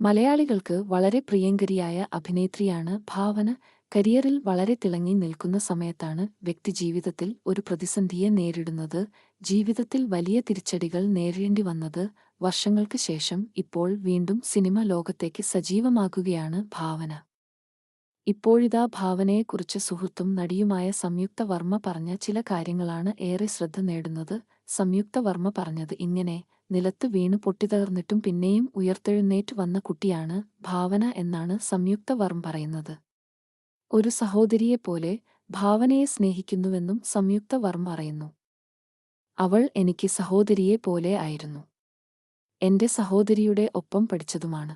മലയാളികൾക്ക് വളരെ പ്രിയങ്കരിയായ അഭിനേത്രിയാണ് ഭാവന. കരിയറിൽ വളരെ തിളങ്ങി നിൽക്കുന്ന സമയത്താണ് വ്യക്തിജീവിതത്തിൽ ഒരു പ്രതിസന്ധിയെ നേരിടുന്നത്. ജീവിതത്തിൽ വലിയ തിരിച്ചടികൾ നേരിടേണ്ടി വന്നത് വർഷങ്ങൾക്ക് ശേഷം ഇപ്പോൾ വീണ്ടും സിനിമ ലോകത്തേക്ക് സജീവമാകുകയാണ് ഭാവന. ഇപ്പോഴിതാ ഭാവനയെക്കുറിച്ച് സുഹൃത്തും നടിയുമായ സംയുക്ത വർമ്മ പറഞ്ഞ ചില കാര്യങ്ങളാണ് ഏറെ ശ്രദ്ധ നേടുന്നത്. സംയുക്ത വർമ്മ പറഞ്ഞത് ഇങ്ങനെ നിലത്ത് വീണ് പൊട്ടിത്തകർന്നിട്ടും പിന്നെയും ഉയർത്തെഴുന്നേറ്റ് വന്ന കുട്ടിയാണ് ഭാവന എന്നാണ് സംയുക്ത വർമ്മ പറയുന്നത്. ഒരു സഹോദരിയെപ്പോലെ ഭാവനയെ സ്നേഹിക്കുന്നുവെന്നും സംയുക്ത വർമ്മ പറയുന്നു. അവൾ എനിക്ക് സഹോദരിയെ പോലെ ആയിരുന്നു. എന്റെ സഹോദരിയുടെ ഒപ്പം പഠിച്ചതുമാണ്.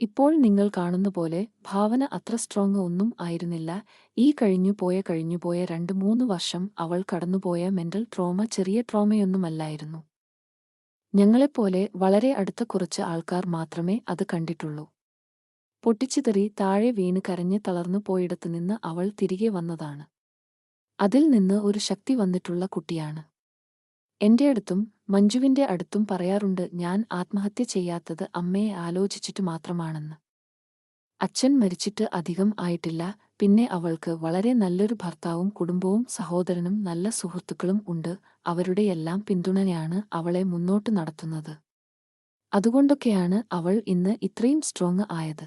ഇപ്പോൾ നിങ്ങൾ കാണുന്ന പോലെ ഭാവന അത്ര സ്ട്രോങ് ഒന്നും ആയിരുന്നില്ല. ഈ കഴിഞ്ഞുപോയ കഴിഞ്ഞുപോയ രണ്ട് മൂന്ന് വർഷം അവൾ കടന്നുപോയ മെന്റൽ ട്രോമ ചെറിയ ട്രോമയൊന്നുമല്ലായിരുന്നു ഞങ്ങളെപ്പോലെ വളരെ അടുത്ത കുറച്ച് ആൾക്കാർ മാത്രമേ അത് കണ്ടിട്ടുള്ളൂ. പൊട്ടിച്ചിതറി താഴെ വീണ് കരഞ്ഞ് തളർന്നു പോയിടത്തുനിന്ന് അവൾ തിരികെ വന്നതാണ്. അതിൽ നിന്ന് ഒരു ശക്തി വന്നിട്ടുള്ള കുട്ടിയാണ്. എന്റെ അടുത്തും മഞ്ജുവിന്റെ അടുത്തും പറയാറുണ്ട് ഞാൻ ആത്മഹത്യ ചെയ്യാത്തത് അമ്മയെ ആലോചിച്ചിട്ട് മാത്രമാണെന്ന്. അച്ഛൻ മരിച്ചിട്ട് അധികം ആയിട്ടില്ല പിന്നെ അവൾക്ക് വളരെ നല്ലൊരു ഭർത്താവും കുടുംബവും സഹോദരനും നല്ല സുഹൃത്തുക്കളും ഉണ്ട്. അവരുടെയെല്ലാം പിന്തുണയാണ് അവളെ മുന്നോട്ട് നടത്തുന്നത്. അതുകൊണ്ടൊക്കെയാണ് അവൾ ഇന്ന് ഇത്രയും സ്ട്രോങ് ആയത്.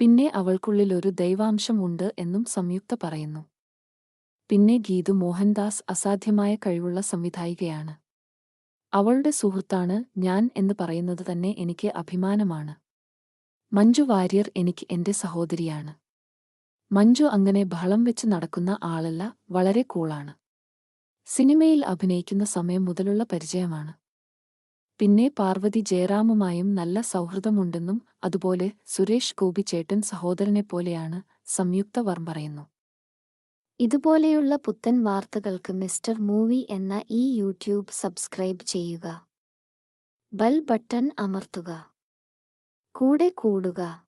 പിന്നെ അവൾക്കുള്ളിലൊരു ദൈവാംശം ഉണ്ട് എന്നും സംയുക്ത പറയുന്നു. പിന്നെ ഗീതു മോഹൻദാസ് അസാധ്യമായ കഴിവുള്ള സംവിധായികയാണ്. അവളുടെ സുഹൃത്താണ് ഞാൻ എന്ന് പറയുന്നത് തന്നെ എനിക്ക് അഭിമാനമാണ്. മഞ്ജു വാര്യർ എനിക്ക് എന്റെ സഹോദരിയാണ്. മഞ്ജു അങ്ങനെ ബഹളം വെച്ച് നടക്കുന്ന ആളല്ല വളരെ കൂളാണ്. സിനിമയിൽ അഭിനയിക്കുന്ന സമയം മുതലുള്ള പരിചയമാണ്. പിന്നെ പാർവതി ജയറാമുമായും നല്ല സൗഹൃദമുണ്ടെന്നും അതുപോലെ സുരേഷ് ഗോപി ചേട്ടൻ സഹോദരനെപ്പോലെയാണ് സംയുക്ത വർമ്മ പറയുന്നു. ഇതുപോലെയുള്ള പുത്തൻ വാർത്തകൾക്ക് മിസ്റ്റർ മൂവി എന്ന ഈ യൂട്യൂബ് സബ്സ്ക്രൈബ് ചെയ്യുക. ബൽ ബട്ടൺ അമർത്തുക. കൂടെ കൂടുക.